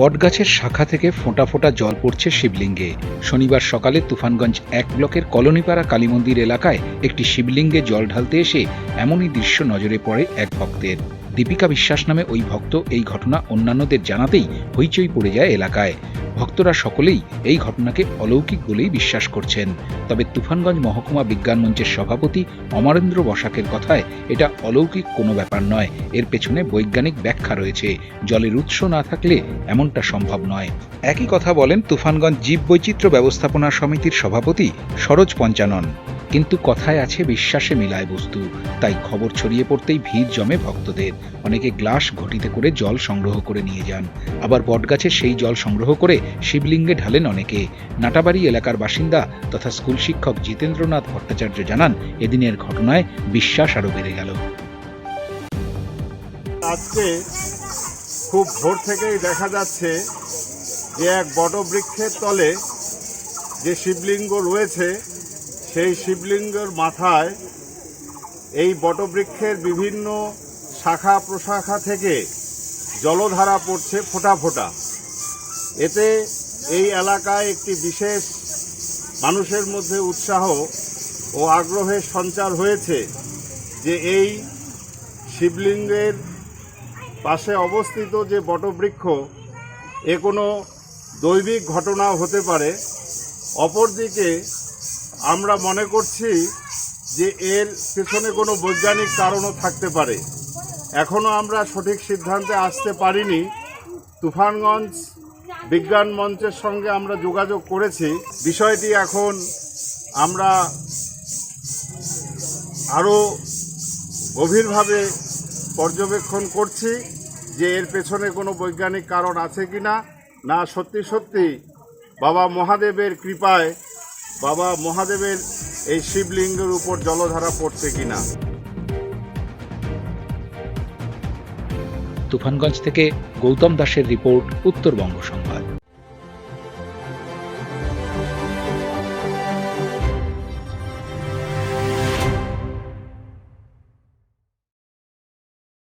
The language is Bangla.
বটগাছের শাখা থেকে ফোঁটা ফোঁটা জল পড়ছে শিবলিঙ্গে। শনিবার সকালে তুফানগঞ্জ এক ব্লকের কলোনিপাড়া কালীমন্দির এলাকায় একটি শিবলিঙ্গে জল ঢালতে এসে এমনই দৃশ্য নজরে পড়ে এক ভক্তের। দীপিকা বিশ্বাস নামে ওই ভক্ত এই ঘটনা অন্যান্যদের জানাতেই হইচই পড়ে যায় এলাকায়। ভক্তরা সকলেই এই ঘটনাকে অলৌকিক বলেই বিশ্বাস করছেন। তবে তুফানগঞ্জ মহকুমা বিজ্ঞান মঞ্চের সভাপতি অমরেন্দ্র বসাকের কথায় এটা অলৌকিক কোনো ব্যাপার নয়। এর পেছনে বৈজ্ঞানিক ব্যাখ্যা রয়েছে। জলের উৎস না থাকলে এমনটা সম্ভব নয়। একই কথা বলেন তুফানগঞ্জ জীববৈচিত্র্য ব্যবস্থাপনা সমিতির সভাপতি সরোজ পঞ্চানন। কিন্তু কথায় আছে বিশ্বাসে মিলায় বস্তু। তাই খবর ছড়িয়ে পড়তেই ভিড় জমে ভক্তদের। অনেকে গ্লাস ঘটিতে করে জল সংগ্রহ করে নিয়ে যান। আবার বটগাছে সেই জল সংগ্রহ করে শিবলিঙ্গে ঢালেন অনেকে। নাটাবাড়ি এলাকার বাসিন্দা তথা স্কুল শিক্ষক জিতেন্দ্রনাথ ভট্টাচার্য জানান, এদিনের ঘটনায় বিশ্বাস আরও বেড়ে গেল। আজকে খুব ভোর থেকেই দেখা যাচ্ছে যে এক বটবৃক্ষের তলে যে শিবলিঙ্গ রয়েছে সেই শিবলিঙ্গের মাথায় এই বটবৃক্ষের বিভিন্ন শাখা প্রশাখা থেকে জলধারা পড়ছে ফোঁটা ফোঁটা। এতে এই এলাকায় একটি বিশেষ মানুষের মধ্যে উৎসাহ ও আগ্রহের সঞ্চার হয়েছে যে এই শিবলিঙ্গের পাশে অবস্থিত যে বটবৃক্ষ, এ কোনো দৈবিক ঘটনাও হতে পারে। অপরদিকে আমরা মনে করছি যে এর পেছনে কোনো বৈজ্ঞানিক কারণও থাকতে পারে। এখনও আমরা সঠিক সিদ্ধান্তে আসতে পারিনি। তুফানগঞ্জ বিজ্ঞান মঞ্চের সঙ্গে আমরা যোগাযোগ করেছি। বিষয়টি এখন আমরা আরও গভীরভাবে পর্যবেক্ষণ করছি যে এর পেছনে কোনো বৈজ্ঞানিক কারণ আছে কি না না সত্যি সত্যি বাবা মহাদেবের কৃপায় বাবা মহাদেবের এই শিবলিঙ্গের উপর জলধারা পড়ছে কিনা? তুফানগঞ্জ থেকে গৌতম দাসের রিপোর্ট, উত্তরবঙ্গ সংবাদ।